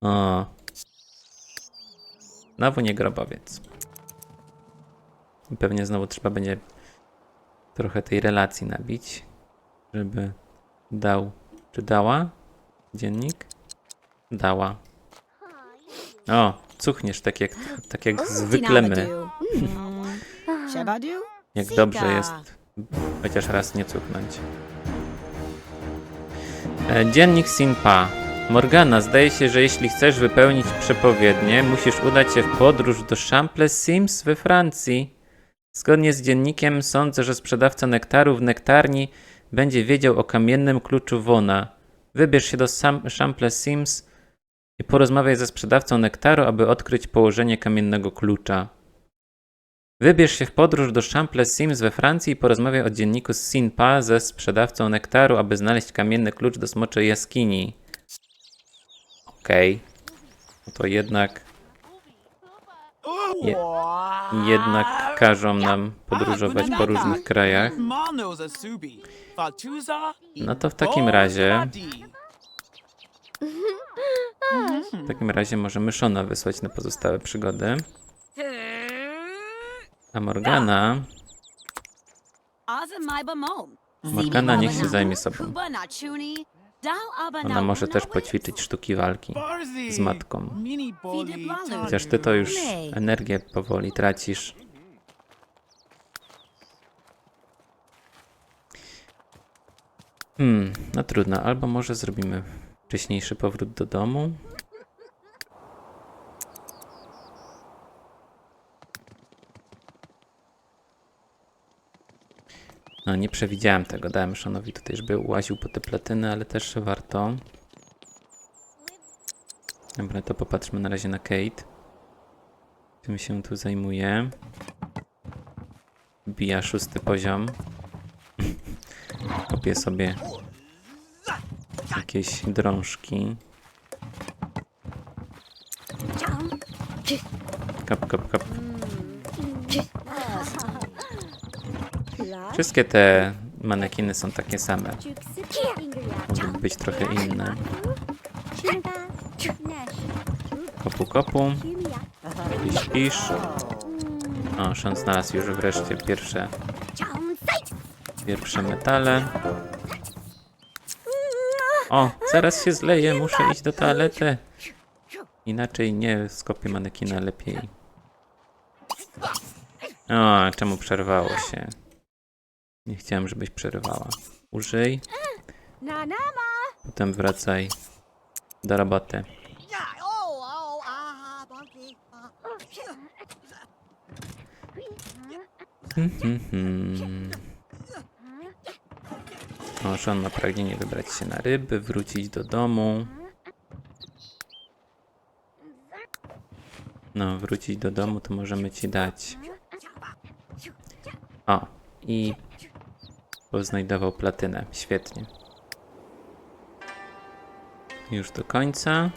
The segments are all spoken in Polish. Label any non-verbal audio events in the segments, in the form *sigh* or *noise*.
O. Znowu nie grobowiec. I pewnie znowu trzeba będzie trochę tej relacji nabić, żeby dał. Czy dała? Dziennik? Dała. O, cuchniesz tak jak, tak jak zwykle my. Shabadu? Jak dobrze jest chociaż raz nie cuchnąć. E, Dziennik Sinpa. Morgana, zdaje się, że jeśli chcesz wypełnić przepowiednię, musisz udać się w podróż do Champles Sims we Francji. Zgodnie z dziennikiem sądzę, że sprzedawca nektaru w nektarni będzie wiedział o kamiennym kluczu Wona. Wybierz się do Sam- Champles Sims i porozmawiaj ze sprzedawcą nektaru, aby odkryć położenie kamiennego klucza. Wybierz się w podróż do Champles Sims we Francji i porozmawiaj o dzienniku Sinpa ze sprzedawcą nektaru, aby znaleźć kamienny klucz do smoczej jaskini. Okej. No to jednak, Je- jednak każą nam podróżować po różnych krajach. No to w takim razie, w takim razie możemy Shona wysłać na pozostałe przygody. A Morgana, Morgana niech się zajmie sobą. Ona może też poćwiczyć sztuki walki z matką. Chociaż ty to już energię powoli tracisz. Hmm, no trudno. Albo może zrobimy wcześniejszy powrót do domu. No, nie przewidziałem tego. Dałem Szonowi tutaj, żeby łaził po te platyny, ale też warto. Dobra, to popatrzmy na razie na Kate. Czym się tu zajmuje? Bija szósty poziom. *laughs* Kopię sobie jakieś drążki. Kap, kap, kap. Wszystkie te manekiny są takie same. Mogłyby być trochę inne. Kopu, kopu. Iż, iż. O, Sean znalazł już wreszcie pierwsze, pierwsze metale. O, zaraz się zleję, muszę iść do toalety. Inaczej nie skopię manekina lepiej. O, czemu przerwało się? Nie chciałem, żebyś przerwała. Użyj, potem wracaj do roboty. Mhm. O, Sean ma pragnienie wybrać się na ryby, wrócić do domu. No, wrócić do domu to możemy ci dać. O, i poznajdował platynę. Świetnie. Już do końca.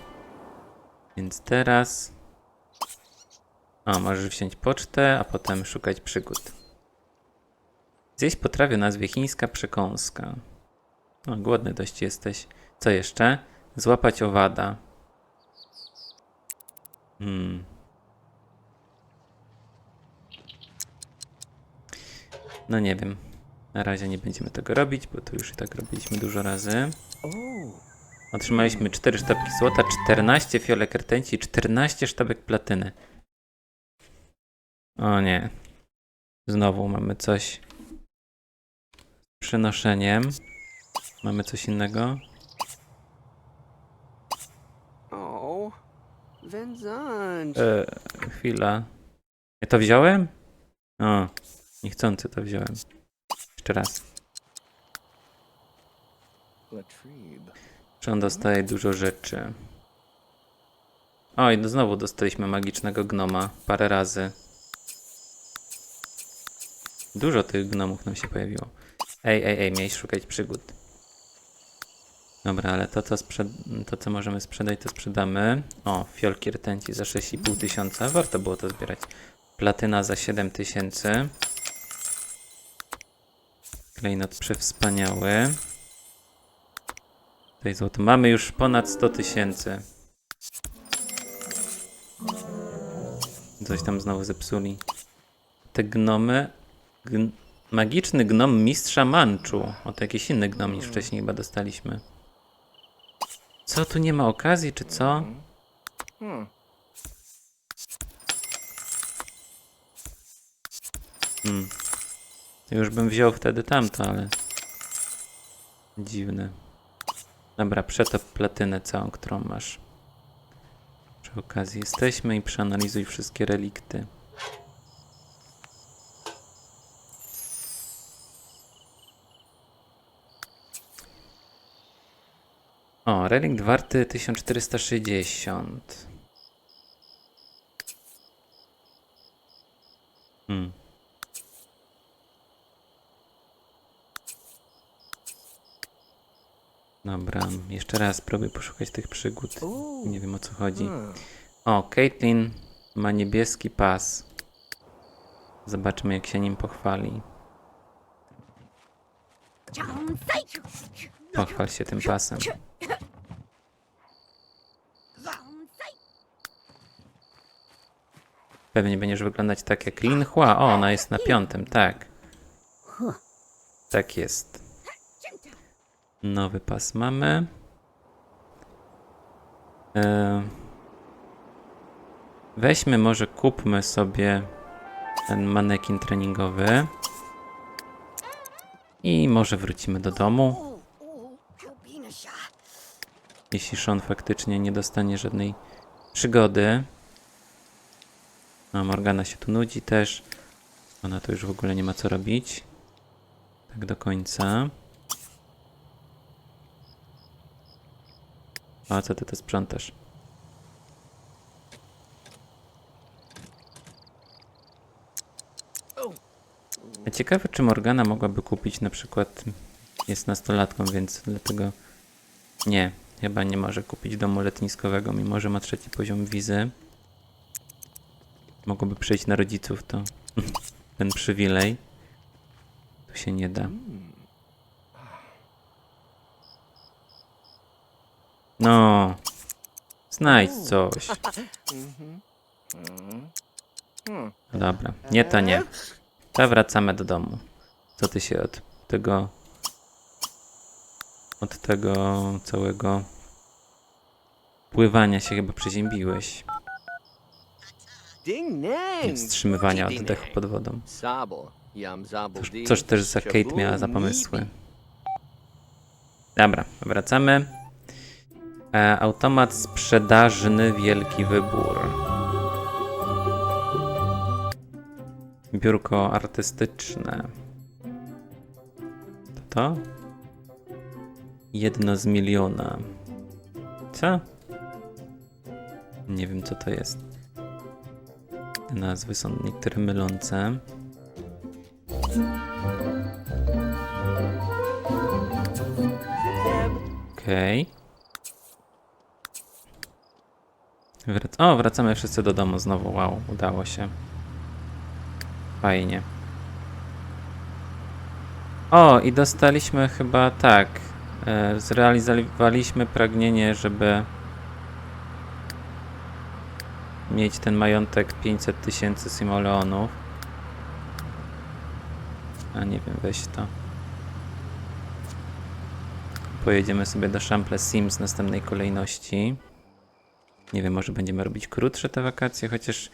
Więc teraz. O, możesz wziąć pocztę, a potem szukać przygód. Zjeść potrawię nazwie chińska przekąska. O, głodny dość jesteś. Co jeszcze? Złapać owada. Hmm. No nie wiem. Na razie nie będziemy tego robić, bo to już i tak robiliśmy dużo razy. Otrzymaliśmy 4 sztabki złota, 14 fiolek rtęci i 14 sztabek platyny. O nie. Znowu mamy coś z przynoszeniem. Mamy coś innego. E, chwila. Ja to wziąłem? O, niechcący to wziąłem. Jeszcze raz. Czy on dostaje dużo rzeczy? O, i znowu dostaliśmy magicznego gnoma parę razy. Dużo tych gnomów nam się pojawiło. Ej, ej, ej, miałeś szukać przygód. Dobra, ale to co, to, co możemy sprzedać, to sprzedamy. O, fiolki rtęci za 6,5 tysiąca. Warto było to zbierać. Platyna za 7 tysięcy. Klejnot przewspaniały. Tutaj złoto. Mamy już ponad 100 tysięcy. Coś tam znowu zepsuli. Te gnomy... Gn magiczny gnom mistrza Manczu. O, to jakiś inny gnom niż wcześniej chyba dostaliśmy. Co, tu nie ma okazji, czy co? Hmm. Już bym wziął wtedy tamto, ale... Dziwne. Dobra, przetop platynę całą, którą masz. Przy okazji jesteśmy i przeanalizuj wszystkie relikty. O, relikt warty 1460. Hmm. Dobra, jeszcze raz spróbuj poszukać tych przygód. Nie wiem o co chodzi. Hmm. O, Caitlyn ma niebieski pas. Zobaczmy jak się nim pochwali. Pochwal się tym pasem. Pewnie będziesz wyglądać tak jak Lin Hua. O, ona jest na piątym, tak. Tak jest. Nowy pas mamy. E, Weźmy może kupmy sobie ten manekin treningowy. I może wrócimy do domu. Jeśli Sean faktycznie nie dostanie żadnej przygody. A Morgana się tu nudzi też. Ona to już w ogóle nie ma co robić. Tak do końca. A co ty to sprzątasz? Ciekawe, czy Morgana mogłaby kupić na przykład. Jest nastolatką, więc dlatego. Nie, chyba nie może kupić domu letniskowego, mimo że ma trzeci poziom wizy. Mogłoby przejść na rodziców, to *laughs* ten przywilej. Tu się nie da. No. Znajdź coś. Dobra, nie to nie. To wracamy do domu. Co ty się od tego. Od tego całego pływania się chyba przeziębiłeś. Ding nang. Wstrzymywania oddechu pod wodą. Cóż, coś też za Kate miała za pomysły. Dobra, wracamy. E, automat sprzedażny Wielki Wybór. Biurko artystyczne. To to? Jedno z miliona. Co? Nie wiem co to jest. Nazwy są niektóre mylące. Okej. Wrac o, wracamy wszyscy do domu znowu. Wow, udało się. Fajnie. O, i dostaliśmy chyba tak. E, zrealizowaliśmy pragnienie, żeby mieć ten majątek 500 tysięcy simoleonów. A nie wiem, weź to. Pojedziemy sobie do Chample Sims w następnej kolejności. Nie wiem, może będziemy robić krótsze te wakacje, chociaż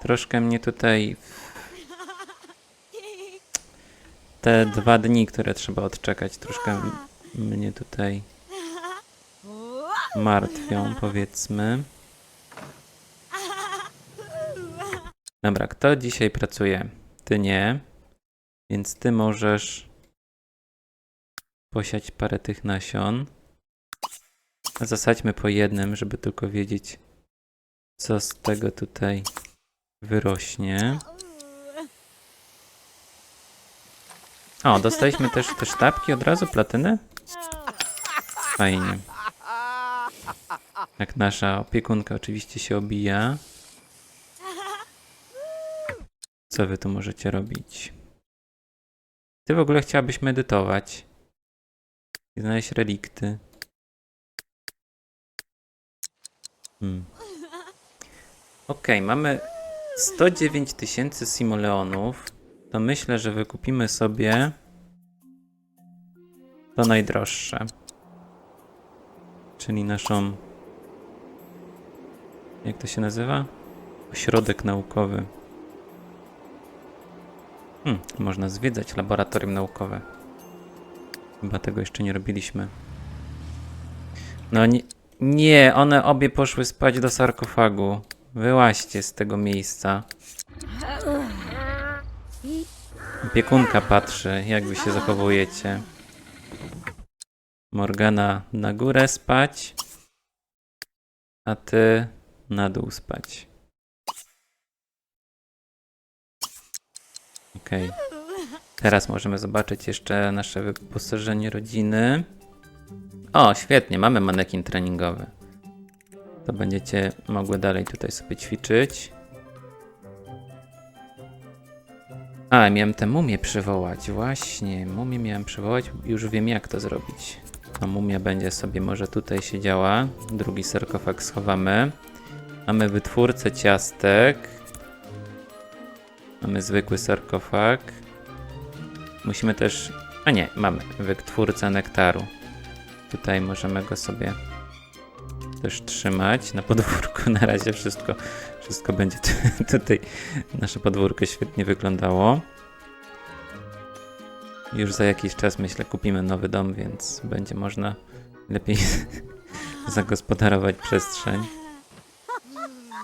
troszkę mnie tutaj. Te dwa dni, które trzeba odczekać, troszkę mnie tutaj martwią, powiedzmy. Dobra, kto dzisiaj pracuje? Ty nie. Więc ty możesz posiać parę tych nasion. Zasadźmy po jednym, żeby tylko wiedzieć, co z tego tutaj wyrośnie. O, dostaliśmy też te sztabki od razu, platyny? Fajnie. Jak nasza opiekunka oczywiście się obija. Co wy tu możecie robić? Ty w ogóle chciałabyś medytować i znaleźć relikty. Hmm. Okej, mamy 109 tysięcy simoleonów, to myślę, że wykupimy sobie to najdroższe. Czyli naszą. Jak to się nazywa? Ośrodek naukowy. Hmm, można zwiedzać laboratorium naukowe. Chyba tego jeszcze nie robiliśmy. No nie, nie, one obie poszły spać do sarkofagu. Wyłaźcie z tego miejsca. Opiekunka patrzy, jak wy się zachowujecie. Morgana na górę spać, a ty na dół spać. Okej. Teraz możemy zobaczyć jeszcze nasze wyposażenie rodziny. O, świetnie, mamy manekin treningowy. To będziecie mogły dalej tutaj sobie ćwiczyć. A, miałem tę mumię przywołać. Właśnie, mumię miałem przywołać. Już wiem, jak to zrobić. A mumia będzie sobie może tutaj siedziała. Drugi sarkofag schowamy. Mamy wytwórcę ciastek. Mamy zwykły sarkofag. Musimy też... A nie, mamy wytwórcę nektaru. Tutaj możemy go sobie też trzymać na podwórku. *laughs* Na razie wszystko, wszystko będzie tu- *laughs* tutaj. Nasze podwórko świetnie wyglądało. Już za jakiś czas myślę kupimy nowy dom, więc będzie można lepiej *laughs* zagospodarować przestrzeń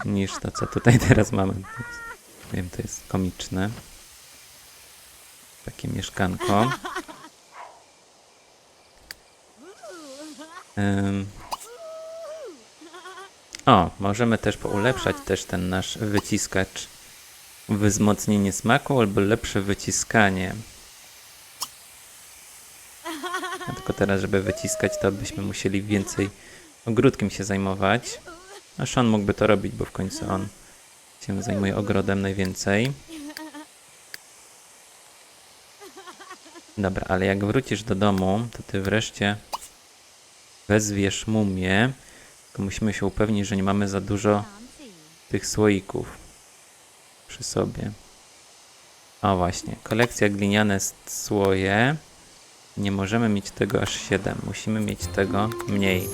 niż to, co tutaj teraz mamy. Wiem, to jest komiczne. Takie mieszkanko. O, możemy też poulepszać też ten nasz wyciskacz. Wzmocnienie smaku albo lepsze wyciskanie. A tylko teraz, żeby wyciskać, to byśmy musieli więcej ogródkiem się zajmować. A Sean mógłby to robić, bo w końcu on się zajmuje ogrodem najwięcej. Dobra, ale jak wrócisz do domu, to ty wreszcie wezwiesz mumię. Tylko musimy się upewnić, że nie mamy za dużo tych słoików przy sobie. O właśnie, kolekcja gliniane słoje. Nie możemy mieć tego aż 7. Musimy mieć tego mniej.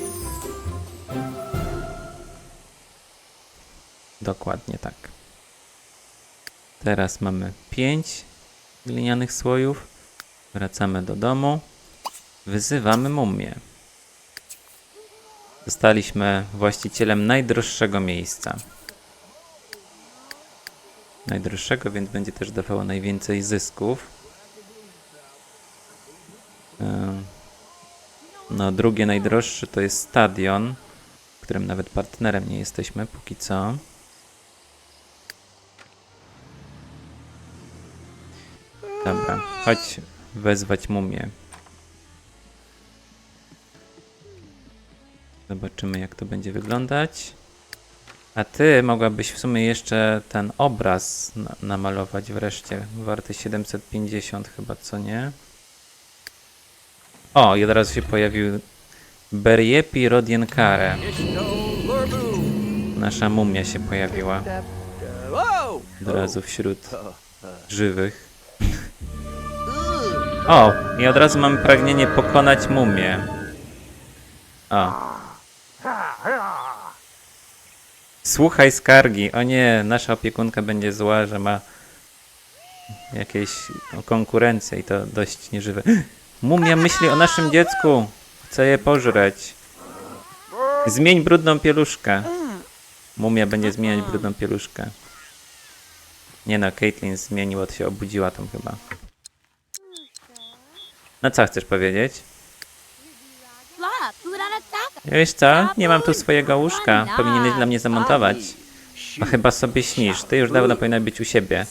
Dokładnie tak. Teraz mamy 5 glinianych słojów. Wracamy do domu. Wyzywamy mumię. Zostaliśmy właścicielem najdroższego miejsca. Najdroższego, więc będzie też dawało najwięcej zysków. Ym, No, drugie najdroższe to jest stadion, w którym nawet partnerem nie jesteśmy póki co. Dobra, chodź wezwać mumię. Zobaczymy, jak to będzie wyglądać. A ty mogłabyś w sumie jeszcze ten obraz na namalować wreszcie. Warty 750 chyba, co nie? O, i od razu się pojawił Beriepi Rodienkare. Nasza mumia się pojawiła. Od razu wśród żywych. O, i od razu mamy pragnienie pokonać mumię. O. Słuchaj skargi. O nie, nasza opiekunka będzie zła, że ma jakieś konkurencję i to dość nieżywe. *gasps* Mumia myśli o naszym dziecku. Chce je pożreć. Zmień brudną pieluszkę. Mumia będzie zmieniać brudną pieluszkę. Nie no, Caitlyn zmieniła, to się obudziła tam chyba. No co chcesz powiedzieć? Wiesz co? Nie mam tu swojego łóżka. Powinieneś dla mnie zamontować. A chyba sobie śnisz. Ty już dawno powinna być u siebie.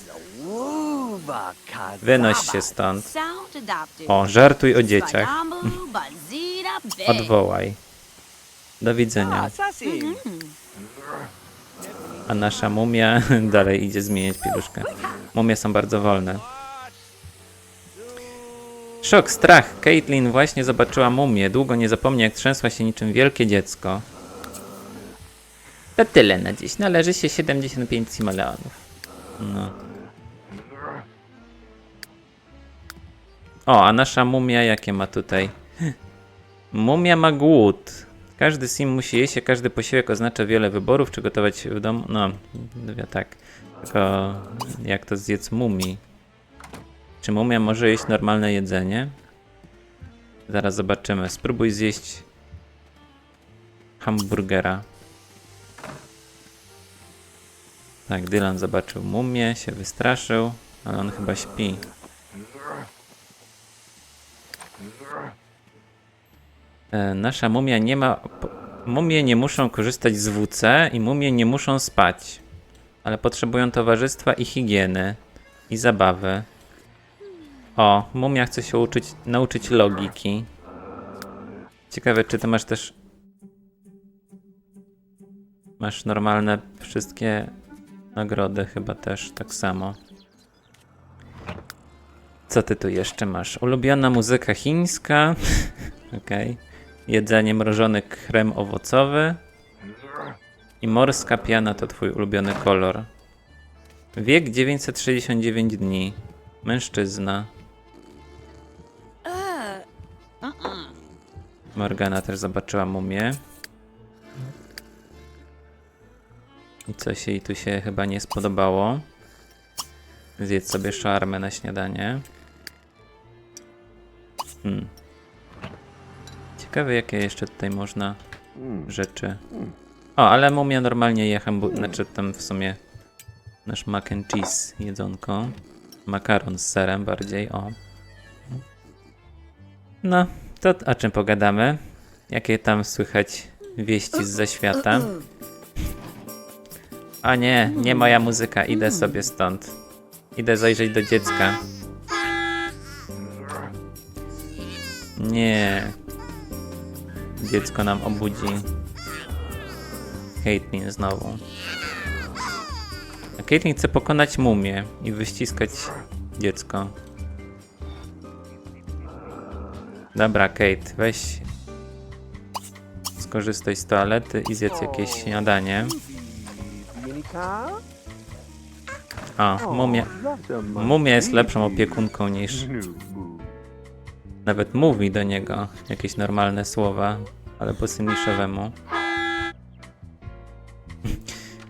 Wynoś się stąd. O, żartuj o dzieciach. *laughs* Odwołaj. Do widzenia. A nasza mumia *laughs* dalej idzie zmieniać pieluszkę. Mumie są bardzo wolne. Szok, strach. Caitlin właśnie zobaczyła mumię. Długo nie zapomnie, jak trzęsła się niczym wielkie dziecko. To tyle na dziś. Należy się 75 simoleonów. No. O, a nasza mumia jakie ma tutaj? Mumia ma głód. Każdy sim musi jeść, a każdy posiłek oznacza wiele wyborów, czy gotować w domu. No, ja tak. Tylko jak to zjedz mumii? Czy mumia może jeść normalne jedzenie? Zaraz zobaczymy. Spróbuj zjeść hamburgera. Tak, Dylan zobaczył mumię, się wystraszył, ale on chyba śpi. E, nasza mumia nie ma. Mumie nie muszą korzystać z WC i mumie nie muszą spać, ale potrzebują towarzystwa i higieny i zabawy. O, mumia chce się uczyć, nauczyć logiki. Ciekawe, czy ty masz też. Masz normalne wszystkie nagrody, chyba też tak samo. Co ty tu jeszcze masz? Ulubiona muzyka chińska. *laughs* Okej. Jedzenie mrożony krem owocowy. I morska piana to twój ulubiony kolor. Wiek 969 dni. Mężczyzna. Morgana też zobaczyła mumię. I coś jej tu się chyba nie spodobało. Zjedz sobie szarmę na śniadanie. Hmm. Ciekawe jakie jeszcze tutaj można rzeczy. O, ale mumia normalnie je hamburger, znaczy tam w sumie nasz mac and cheese jedzonko. Makaron z serem bardziej, o. No, to o czym pogadamy? Jakie tam słychać wieści z zaświata? A nie, nie moja muzyka, idę sobie stąd. Idę zajrzeć do dziecka. Nie. Dziecko nam obudzi. Caitlyn znowu. A Caitlyn chce pokonać mumię i wyściskać dziecko. Dobra, Kate, weź. Skorzystaj z toalety i zjedz jakieś śniadanie. O, mumia. Mumia jest lepszą opiekunką niż. Nawet mówi do niego jakieś normalne słowa, ale po symiszowemu.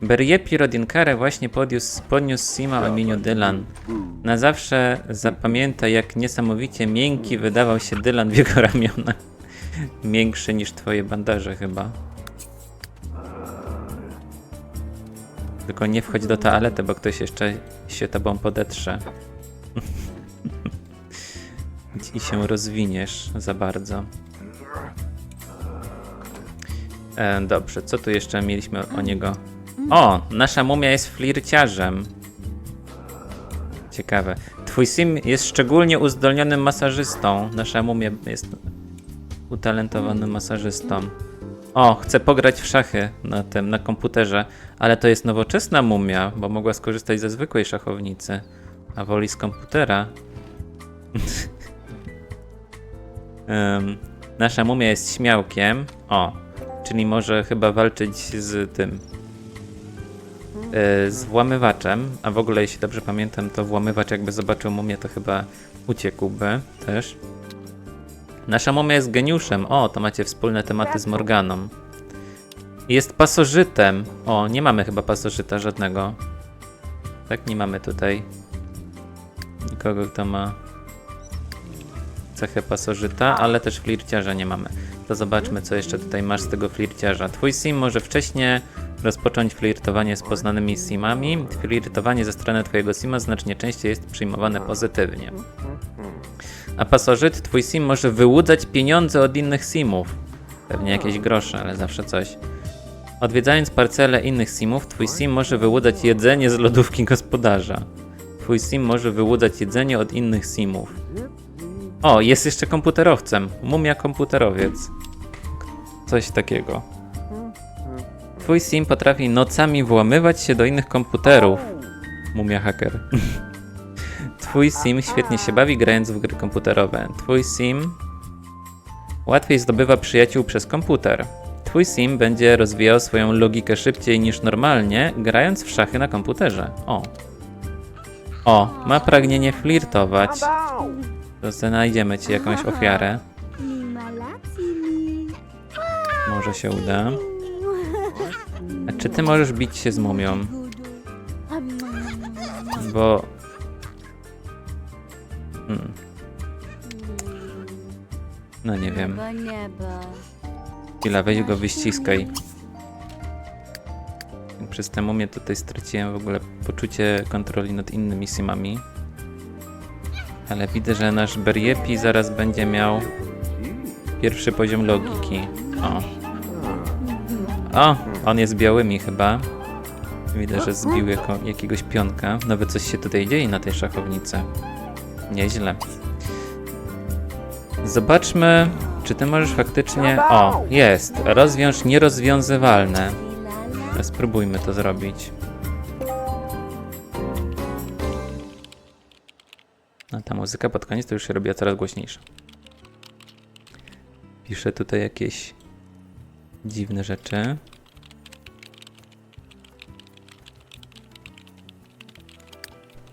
Beriepi Rodinkare właśnie podniósł, podniósł Sima o imieniu Dylan. Na zawsze zapamięta, jak niesamowicie miękki wydawał się Dylan w jego ramionach. Miększy niż twoje bandaże chyba. Tylko nie wchodź do toalety, bo ktoś jeszcze się tobą podetrze. *laughs* I się rozwiniesz za bardzo. E, dobrze, co tu jeszcze mieliśmy o niego? O, nasza mumia jest flirciarzem. Ciekawe. Twój sim jest szczególnie uzdolnionym masażystą. Nasza mumia jest utalentowanym masażystą. O, chcę pograć w szachy na tym, na komputerze, ale to jest nowoczesna mumia, bo mogła skorzystać ze zwykłej szachownicy, a woli z komputera. *laughs* Em, nasza mumia jest śmiałkiem. O, czyli może chyba walczyć z tym. E, z włamywaczem. A w ogóle, jeśli dobrze pamiętam, to włamywacz, jakby zobaczył mumię, to chyba uciekłby też. Nasza mumia jest geniuszem. O, to macie wspólne tematy z Morganą. Jest pasożytem. O, nie mamy chyba pasożyta żadnego. Tak, nie mamy tutaj nikogo, kto ma cechę pasożyta, ale też flirciarza nie mamy. To zobaczmy, co jeszcze tutaj masz z tego flirciarza. Twój sim może wcześniej rozpocząć flirtowanie z poznanymi simami. Flirtowanie ze strony twojego sima znacznie częściej jest przyjmowane pozytywnie. A pasożyt, twój sim może wyłudzać pieniądze od innych simów. Pewnie jakieś grosze, ale zawsze coś. Odwiedzając parcele innych simów, twój sim może wyłudzać jedzenie z lodówki gospodarza. Twój sim może wyłudzać jedzenie od innych simów. O, jest jeszcze komputerowcem. Mumia komputerowiec. Coś takiego. Twój sim potrafi nocami włamywać się do innych komputerów. Mumia haker. *laughs* Twój sim świetnie się bawi grając w gry komputerowe. Twój sim łatwiej zdobywa przyjaciół przez komputer. Twój sim będzie rozwijał swoją logikę szybciej niż normalnie, grając w szachy na komputerze. O, O, ma pragnienie flirtować. To znajdziemy ci jakąś ofiarę. Może się uda. A czy ty możesz bić się z mumią? Bo... Hmm. No nie wiem. Chwila, weź go wyściskaj. Przez tę mumię tutaj straciłem w ogóle poczucie kontroli nad innymi simami. Ale widzę, że nasz Beriepi zaraz będzie miał pierwszy poziom logiki. O. O, on jest białymi chyba. Widzę, że zbił jako, jakiegoś pionka. Nawet coś się tutaj dzieje na tej szachownicy. Nieźle. Zobaczmy, czy ty możesz faktycznie... O, jest. Rozwiąż nierozwiązywalne. Spróbujmy to zrobić. A ta muzyka pod koniec to już się robiła coraz głośniejsza. Piszę tutaj jakieś dziwne rzeczy.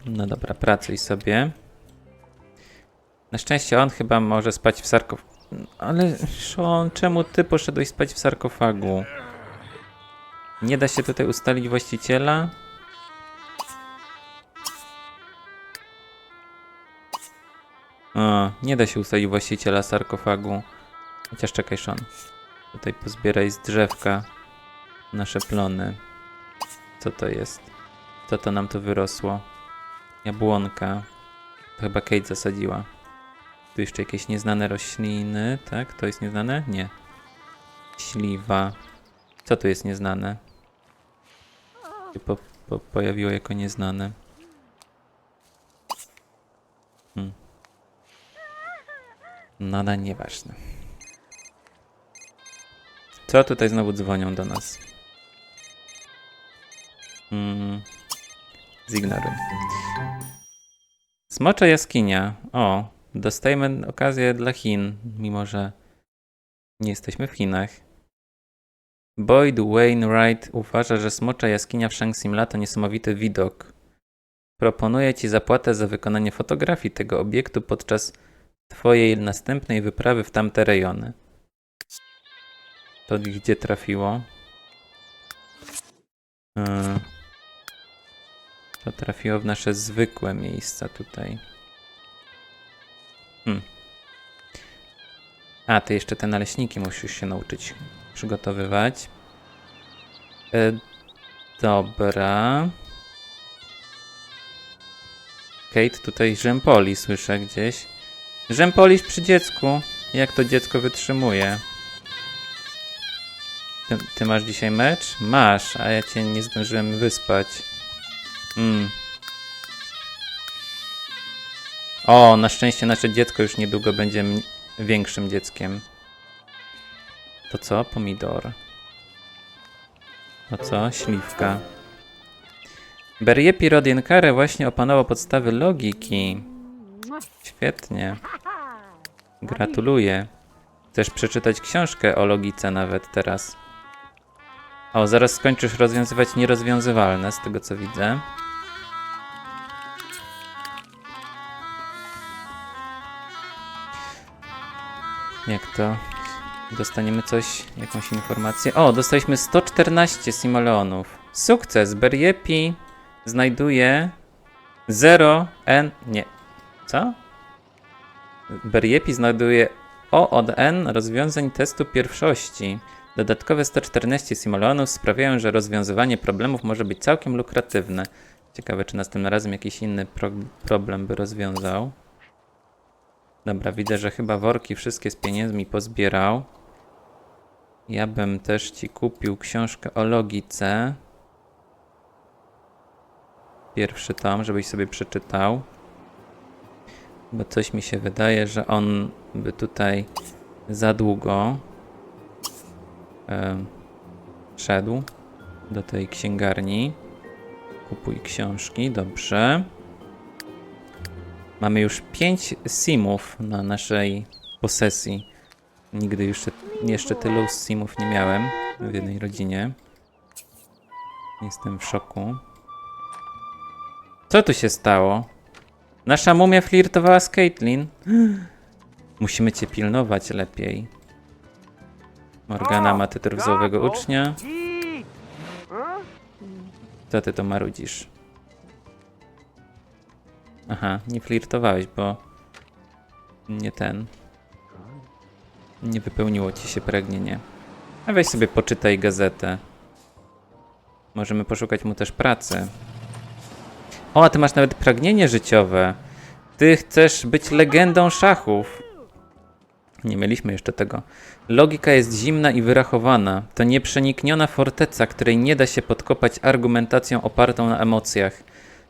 No dobra, pracuj sobie. Na szczęście on chyba może spać w sarkofagu. Ale Sean, czemu ty poszedłeś spać w sarkofagu? Nie da się tutaj ustalić właściciela? O, nie da się ustalić właściciela sarkofagu. Chociaż czekaj, Sean. Tutaj pozbieraj z drzewka nasze plony. Co to jest? Co to nam tu wyrosło? Jabłonka. To chyba Kate zasadziła. Tu jeszcze jakieś nieznane rośliny, tak? To jest nieznane? Nie. Śliwa. Co tu jest nieznane? Się Po, po, pojawiło jako nieznane. Hmm. Nada nieważne. Co tutaj znowu dzwonią do nas? Hmm. Zignoruj. Smocza jaskinia. O, dostajemy okazję dla Chin, mimo że nie jesteśmy w Chinach. Boyd Wainwright uważa, że smocza jaskinia w Shang Simla to niesamowity widok. Proponuję ci zapłatę za wykonanie fotografii tego obiektu podczas twojej następnej wyprawy w tamte rejony. To gdzie trafiło? Yy. To trafiło w nasze zwykłe miejsca tutaj. Hmm. A, ty jeszcze te naleśniki musisz się nauczyć przygotowywać. E, dobra. Kate tutaj rzępoli słyszę gdzieś. Rzępolisz przy dziecku. Jak to dziecko wytrzymuje? Ty, ty masz dzisiaj mecz? Masz, a ja cię nie zdążyłem wyspać. Mm. O, na szczęście nasze dziecko już niedługo będzie większym dzieckiem. To co? Pomidor. To co? Śliwka. Beriepi Rodienkare właśnie opanował podstawy logiki. Świetnie. Gratuluję. Chcesz przeczytać książkę o logice nawet teraz. O, zaraz skończysz rozwiązywać nierozwiązywalne, z tego co widzę. Jak to? Dostaniemy coś, jakąś informację. O, dostaliśmy 114 simoleonów. Sukces! Beriepi znajduje 0 n. Nie. Co? Beriepi znajduje O od N rozwiązań testu pierwszości. Dodatkowe 114 simoleonów sprawiają, że rozwiązywanie problemów może być całkiem lukratywne. Ciekawe, czy następnym razem jakiś inny pro problem by rozwiązał. Dobra, widzę, że chyba worki wszystkie z pieniędzmi pozbierał. Ja bym też ci kupił książkę o logice. Pierwszy tom, żebyś sobie przeczytał. Bo coś mi się wydaje, że on by tutaj za długo em, szedł do tej księgarni. Kupuj książki, dobrze. Mamy już 5 simów na naszej posesji. Nigdy jeszcze, jeszcze tylu simów nie miałem w jednej rodzinie. Jestem w szoku. Co tu się stało? Nasza mumia flirtowała z Caitlyn. *gasps* Musimy cię pilnować lepiej. Morgana ma tytuł wzorowego ucznia. Co ty to marudzisz? Aha, nie flirtowałeś, bo nie ten. Nie wypełniło ci się pragnienie. A weź sobie poczytaj gazetę. Możemy poszukać mu też pracy. O, a ty masz nawet pragnienie życiowe. Ty chcesz być legendą szachów. Nie mieliśmy jeszcze tego. Logika jest zimna i wyrachowana. To nieprzenikniona forteca, której nie da się podkopać argumentacją opartą na emocjach.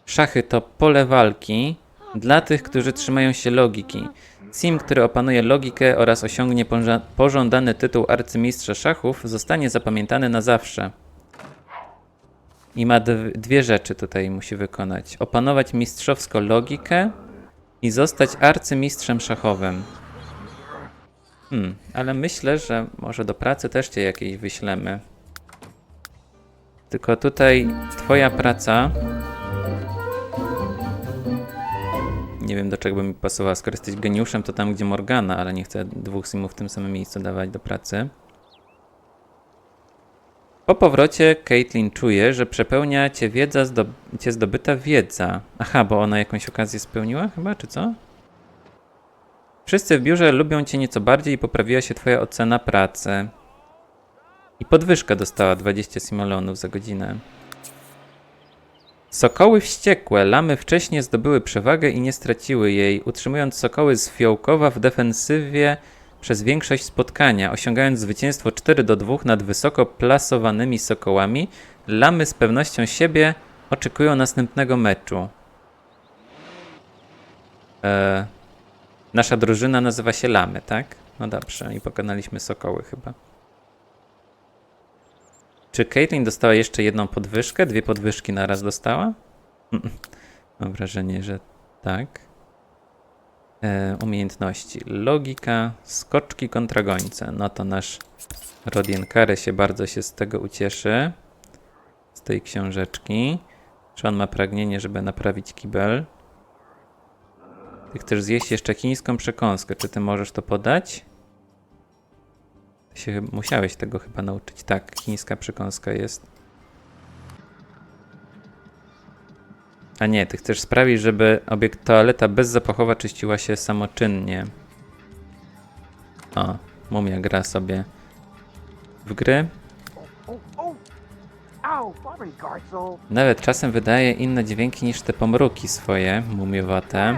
Szachy to pole walki dla tych, którzy trzymają się logiki. Sim, który opanuje logikę oraz osiągnie pożądany tytuł arcymistrza szachów, zostanie zapamiętany na zawsze. I ma dw- dwie rzeczy tutaj musi wykonać. Opanować mistrzowsko logikę i zostać arcymistrzem szachowym. Hmm, ale myślę, że może do pracy też cię jakiejś wyślemy. Tylko tutaj twoja praca... Nie wiem do czego by mi pasowała, skoro jesteś geniuszem, to tam gdzie Morgana, ale nie chcę dwóch simów w tym samym miejscu dawać do pracy. Po powrocie Caitlin czuje, że przepełnia cię wiedza, zdob cię zdobyta wiedza. Aha, bo ona jakąś okazję spełniła chyba, czy co? Wszyscy w biurze lubią cię nieco bardziej i poprawiła się twoja ocena pracy. I podwyżka dostała 20 simolonów za godzinę. Sokoły wściekłe. Lamy wcześniej zdobyły przewagę i nie straciły jej, utrzymując sokoły z Fiołkowa w defensywie przez większość spotkania, osiągając zwycięstwo 4 do 2 nad wysoko plasowanymi sokołami. Lamy z pewnością siebie oczekują następnego meczu. Eee, nasza drużyna nazywa się Lamy, tak? No dobrze, i pokonaliśmy sokoły chyba. Czy Caitlyn dostała jeszcze jedną podwyżkę? Dwie podwyżki naraz dostała? *laughs* Mam wrażenie, że tak. E, umiejętności. Logika, skoczki kontra gońce. No to nasz Rodien Kary się bardzo się z tego ucieszy. Z tej książeczki. Czy on ma pragnienie, żeby naprawić kibel? Ty chcesz zjeść jeszcze chińską przekąskę. Czy ty możesz to podać? Się musiałeś tego chyba nauczyć. Tak, chińska przekąska jest. A nie, ty chcesz sprawić, żeby obiekt toaleta bezzapachowa czyściła się samoczynnie. O, mumia gra sobie w gry. Nawet czasem wydaje inne dźwięki niż te pomruki swoje, mumiowate.